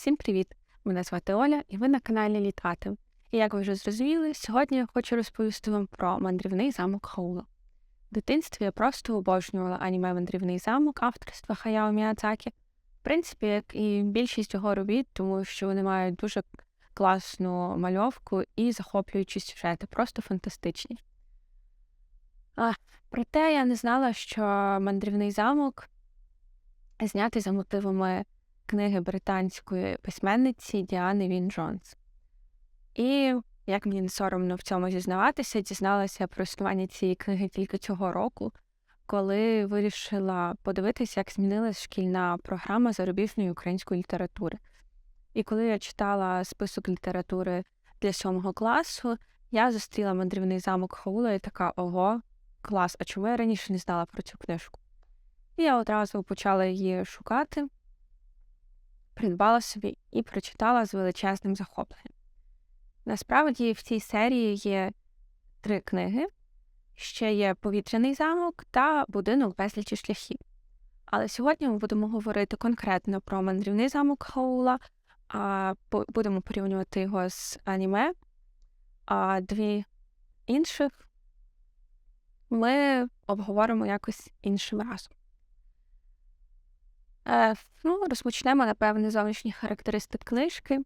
Всім привіт! Мене звати Оля, і ви на каналі Літати. І як ви вже зрозуміли, сьогодні я хочу розповісти вам про мандрівний замок Хаула. В дитинстві я просто обожнювала аніме Мандрівний замок авторства Хаяо Міядзакі. В принципі, як і більшість його робіт, тому що вони мають дуже класну мальовку і захоплюючі сюжети, просто фантастичні. А, Проте я не знала, що мандрівний замок знятий за мотивами книги британської письменниці Діани Він Джонс. І, як мені не соромно в цьому зізнаватися, дізналася про існування цієї книги тільки цього року, коли вирішила подивитися, як змінилась шкільна програма зарубіжної української літератури. І коли я читала список літератури для сьомого класу, я зустріла мандрівний замок Хаула і така ого, клас, а чому я раніше не знала про цю книжку? І я одразу почала її шукати, придбала собі і прочитала з величезним захопленням. Насправді, в цій серії є три книги, ще є повітряний замок та будинок безлічі шляхів. Але сьогодні ми будемо говорити конкретно про мандрівний замок Хаула, а будемо порівнювати його з аніме, а дві інших ми обговоримо якось іншим разом. Е, ну, Розпочнемо, напевне, зовнішніх характеристик книжки.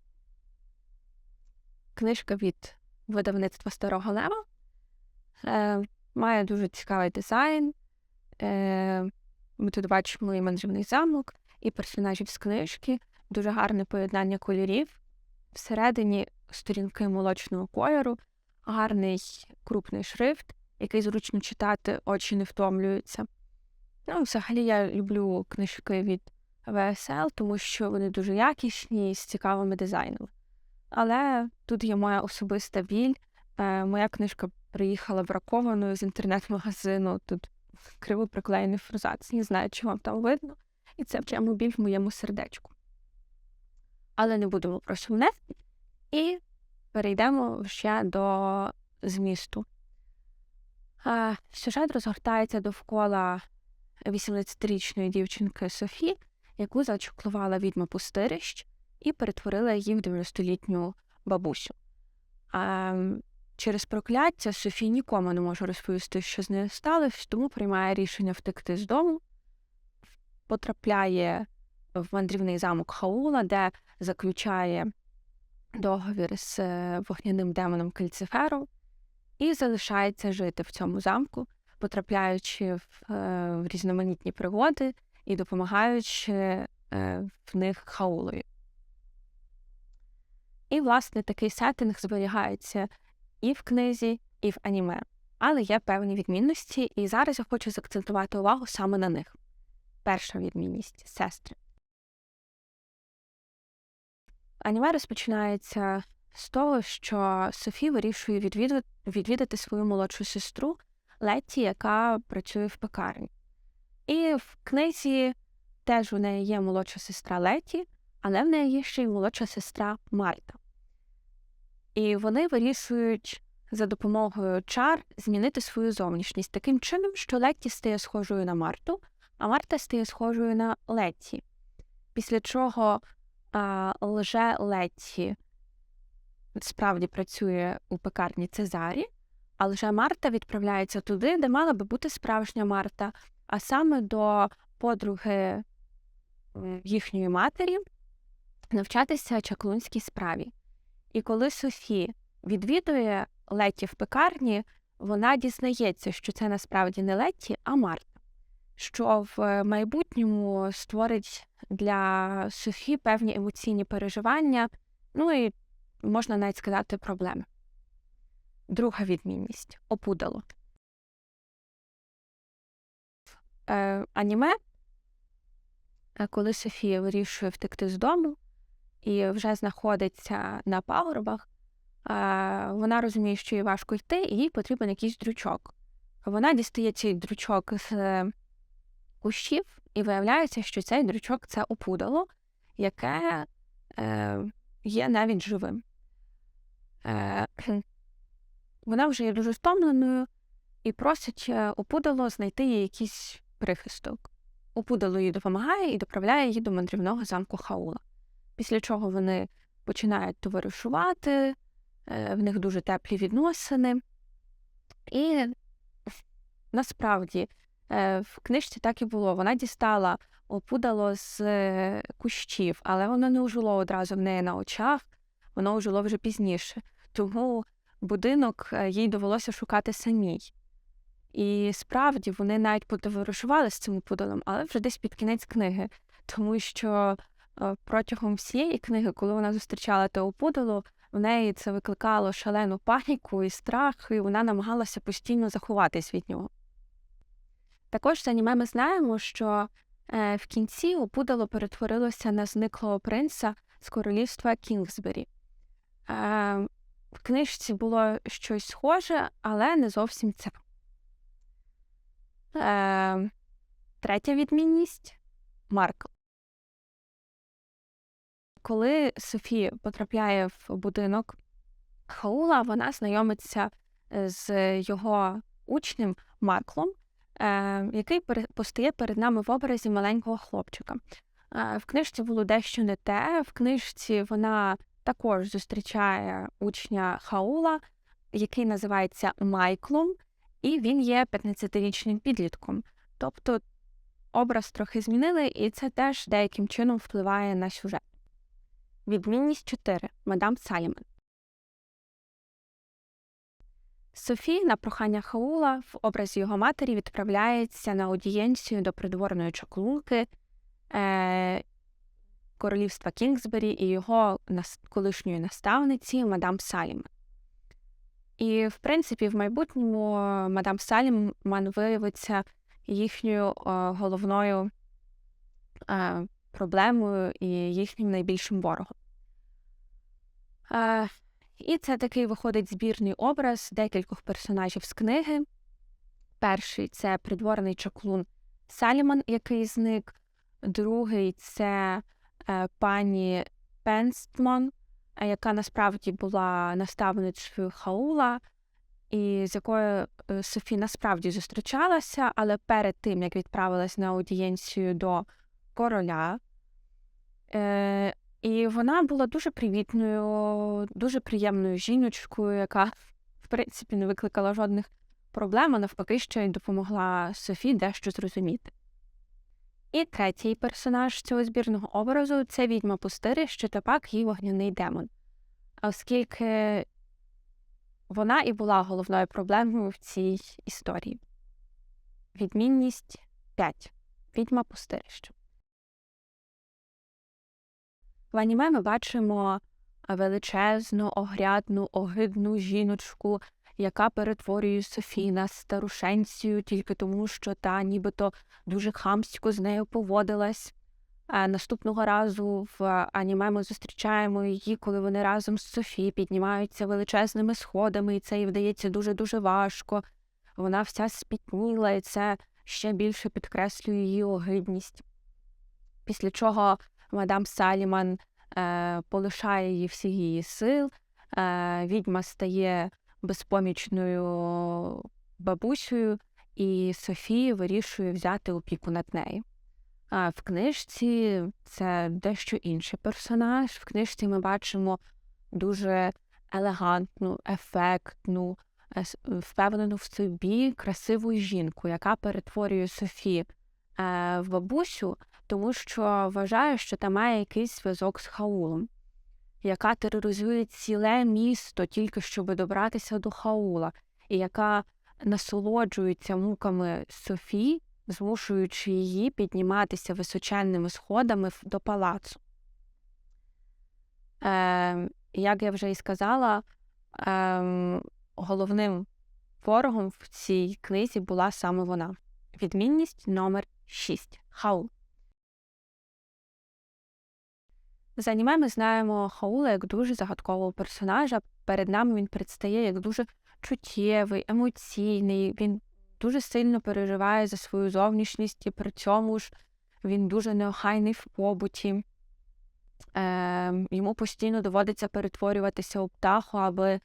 Книжка від видавництва Старого Лева. Е, Має дуже цікавий дизайн. Е, Ми тут бачимо і мандрівний замок, і персонажів з книжки, дуже гарне поєднання кольорів. Всередині сторінки молочного кольору, гарний крупний шрифт, який зручно читати, очі не втомлюються. Ну, взагалі, я люблю книжки від ВСЛ, тому що вони дуже якісні з цікавими дизайнами. Але тут є моя особиста біль. Е, моя книжка приїхала бракованою з інтернет-магазину. Тут криво приклеєний фрузац. Не знаю, чи вам там видно. І це прямо біль в моєму сердечку. Але не будемо про сумне. І перейдемо ще до змісту. Е, сюжет розгортається довкола 18-річної дівчинки Софі, яку зачуклувала відьма пустирищ і перетворила її в 90-літню бабусю. А Через прокляття Софі нікому не може розповісти, що з нею сталося, тому приймає рішення втекти з дому, потрапляє в мандрівний замок Хаула, де заключає договір з е, вогняним демоном Кальцифером, і залишається жити в цьому замку, потрапляючи в, е, в різноманітні пригоди і допомагаючи е, в них хаулою. І, власне, такий сеттинг зберігається і в книзі, і в аніме. Але є певні відмінності, і зараз я хочу заакцентувати увагу саме на них. Перша відмінність сестри. Аніме розпочинається з того, що Софі вирішує відвідати свою молодшу сестру Летті, яка працює в пекарні. І в книзі теж у неї є молодша сестра Леті, але в неї є ще й молодша сестра Марта. І вони вирішують за допомогою чар змінити свою зовнішність таким чином, що Летті стає схожою на Марту, а Марта стає схожою на Летті. Після чого а, лже Летті справді працює у пекарні Цезарі, а лже Марта відправляється туди, де мала би бути справжня Марта, а саме до подруги їхньої матері навчатися чаклунській справі. І коли Софі відвідує Летті в пекарні, вона дізнається, що це насправді не Летті, а Марта, що в майбутньому створить для Софі певні емоційні переживання, ну і можна навіть сказати проблеми. Друга відмінність опудало. Е, Аніме, е, коли Софія вирішує втекти з дому і вже знаходиться на пагорбах, е, вона розуміє, що їй важко йти, і їй потрібен якийсь дрючок. Вона дістає цей дрючок з е, кущів, і виявляється, що цей дрючок це опудало, яке е, є навіть живим. Е, Вона вже є дуже стомленою і просить е, опудало знайти їй якийсь прихисток. Опудало їй допомагає і доправляє її до мандрівного замку Хаула. після чого вони починають товаришувати, е, в них дуже теплі відносини. І насправді е, в книжці так і було. Вона дістала опудало з е, кущів, але воно не ожило одразу в неї на очах, воно ожило вже пізніше. Тому будинок е, їй довелося шукати самій. І справді вони навіть потоваришували з цим опудалом, але вже десь під кінець книги, тому що е, протягом всієї книги, коли вона зустрічала те опудало, в неї це викликало шалену паніку і страх, і вона намагалася постійно заховатись від нього. Також з аніме ми знаємо, що е, в кінці опудало перетворилося на зниклого принца з королівства Кінгсбері. Е, книжці було щось схоже, але не зовсім це. Е, Третя відмінність Маркл. Коли Софі потрапляє в будинок Хаула, вона знайомиться з його учнем Марклом, е, який постає перед нами в образі маленького хлопчика. Е, в книжці було дещо не те. В книжці вона також зустрічає учня Хаула, який називається Майклом, і він є 15-річним підлітком. Тобто образ трохи змінили, і це теж деяким чином впливає на сюжет. Відмінність 4. Мадам Саліман. Софі на прохання Хаула в образі його матері відправляється на аудієнцію до придворної чаклунки е, королівства Кінгсбері і його колишньої наставниці мадам Саліман. І, в принципі, в майбутньому мадам Саліман виявиться їхньою головною е, проблемою і їхнім найбільшим ворогом. Е, і це такий виходить збірний образ декількох персонажів з книги. Перший це придворний чаклун Саліман, який зник, другий це е, пані Пенстмон, яка насправді була наставницею Хаула, і з якою е, Софі насправді зустрічалася, але перед тим, як відправилась на аудієнцію до короля, е, і вона була дуже привітною, дуже приємною жіночкою, яка, в принципі, не викликала жодних проблем, а навпаки, ще й допомогла Софі дещо зрозуміти. І третій персонаж цього збірного образу це відьма пустири, що тепак її вогняний демон. Оскільки вона і була головною проблемою в цій історії. Відмінність 5. Відьма пустирище. В аніме ми бачимо величезну, огрядну, огидну жіночку, яка перетворює Софі на старушенцію тільки тому, що та нібито дуже хамсько з нею поводилась. Наступного разу в аніме ми зустрічаємо її, коли вони разом з Софі піднімаються величезними сходами, і це їй вдається дуже-дуже важко. Вона вся спітніла, і це ще більше підкреслює її огидність. Після чого мадам Саліман е, полишає її всі її сил, е, відьма стає безпомічною бабусею, і Софія вирішує взяти опіку над нею. А в книжці це дещо інший персонаж. В книжці ми бачимо дуже елегантну, ефектну, впевнену в собі красиву жінку, яка перетворює Софі е, в бабусю, тому що вважає, що там має якийсь зв'язок з Хаулом, яка тероризує ціле місто тільки щоб добратися до Хаула, і яка насолоджується муками Софі, змушуючи її підніматися височенними сходами до палацу. Е, Як я вже і сказала, е, головним ворогом в цій книзі була саме вона. Відмінність номер 6 Хаул. З аніме ми знаємо Хаула як дуже загадкового персонажа. Перед нами він предстає як дуже чуттєвий, емоційний. Він дуже сильно переживає за свою зовнішність, і при цьому ж він дуже неохайний в побуті. Е, Йому постійно доводиться перетворюватися у птаху, аби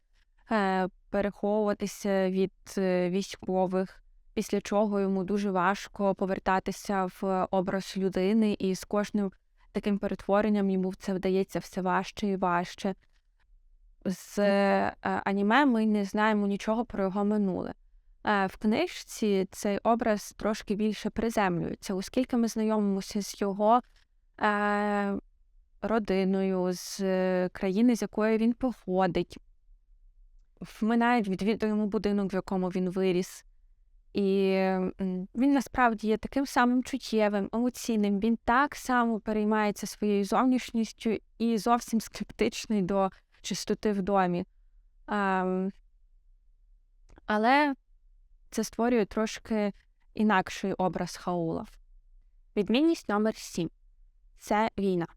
е, переховуватися від е, військових, після чого йому дуже важко повертатися в образ людини, і з кожним таким перетворенням йому це вдається все важче і важче. З е, аніме ми не знаємо нічого про його минуле. Е, в книжці цей образ трошки більше приземлюється, оскільки ми знайомимося з його е, родиною, з країни, з якої він походить. Ми навіть відвідуємо будинок, в якому він виріс. І він насправді є таким самим чуттєвим, емоційним. Він так само переймається своєю зовнішністю і зовсім скептичний до чистоти в домі. А, але це створює трошки інакший образ Хаула. Відмінність номер 7 це війна.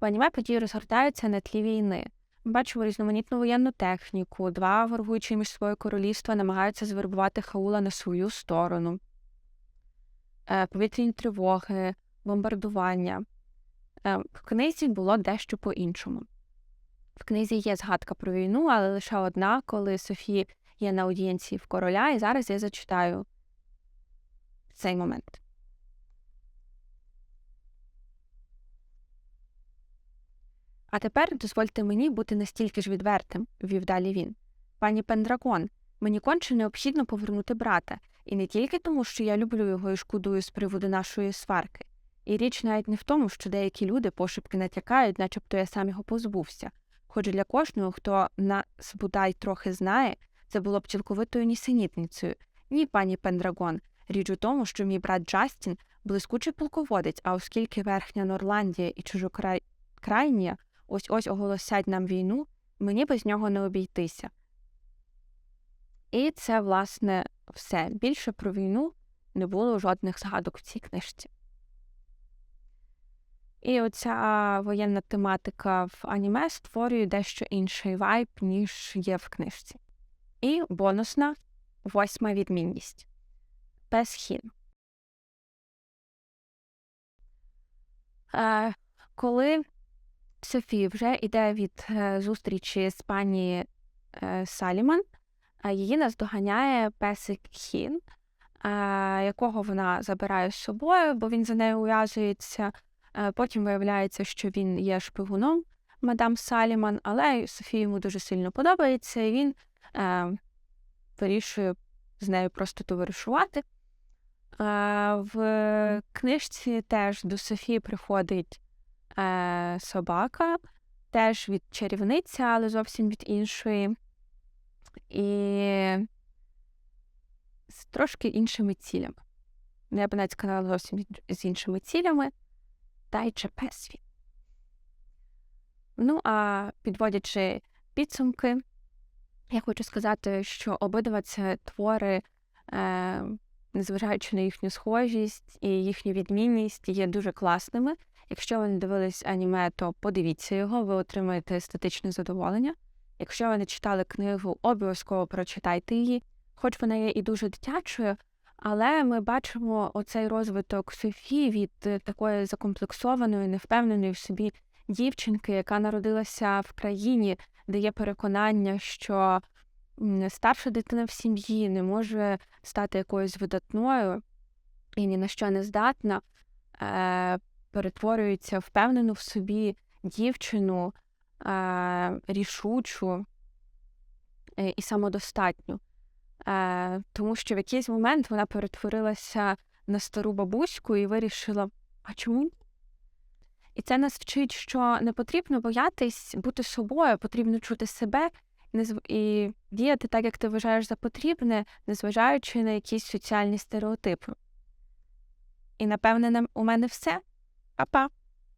В аніме події розгортаються на тлі війни. Бачимо різноманітну воєнну техніку, два воргуючі між собою королівства намагаються звербувати Хаула на свою сторону, е, повітряні тривоги, бомбардування. Е, в книзі було дещо по-іншому. В книзі є згадка про війну, але лише одна, коли Софі є на аудієнції в короля, і зараз я зачитаю цей момент. А тепер дозвольте мені бути настільки ж відвертим, вів далі він. Пані Пендракон, мені конче необхідно повернути брата, і не тільки тому, що я люблю його і шкодую з приводу нашої сварки. І річ навіть не в тому, що деякі люди пошепки натякають, начебто я сам його позбувся. Хоч для кожного, хто нас бодай трохи знає, це було б цілковитою нісенітницею. Ні, пані Пендрагон. Річ у тому, що мій брат Джастін блискучий полководець, а оскільки Верхня Норландія і чужокрайнія ось ось оголосять нам війну, мені без нього не обійтися. І це, власне, все. Більше про війну не було жодних згадок в цій книжці. І оця воєнна тематика в аніме створює дещо інший вайб, ніж є в книжці. І бонусна восьма відмінність Песхін. Е, Коли Софі вже йде від е, зустрічі з пані е, Саліман, її наздоганяє песик Хін, якого вона забирає з собою, бо він за нею ув'язується. Е, потім виявляється, що він є шпигуном мадам Саліман, але Софії йому дуже сильно подобається, і він е, вирішує з нею просто товаришувати. Е, в книжці теж до Софії приходить е, собака, теж від чарівниця, але зовсім від іншої. І з трошки іншими цілями. Я б навіть сказала зовсім з іншими цілями та й ЧП світ. Ну, а підводячи підсумки, я хочу сказати, що обидва це твори, е, незважаючи на їхню схожість і їхню відмінність, є дуже класними. Якщо ви не дивились аніме, то подивіться його, ви отримаєте естетичне задоволення. Якщо ви не читали книгу, обов'язково прочитайте її, хоч вона є і дуже дитячою, але ми бачимо оцей розвиток Софії від е, такої закомплексованої, невпевненої в собі дівчинки, яка народилася в країні, де є переконання, що старша дитина в сім'ї не може стати якоюсь видатною і ні на що не здатна, е, перетворюється впевнену в собі дівчину, е, рішучу і самодостатню. Е, Тому що в якийсь момент вона перетворилася на стару бабуську і вирішила, а чому ні? І це нас вчить, що не потрібно боятись бути собою, потрібно чути себе і діяти так, як ти вважаєш за потрібне, незважаючи на якісь соціальні стереотипи. І, напевне, у мене все. Papá!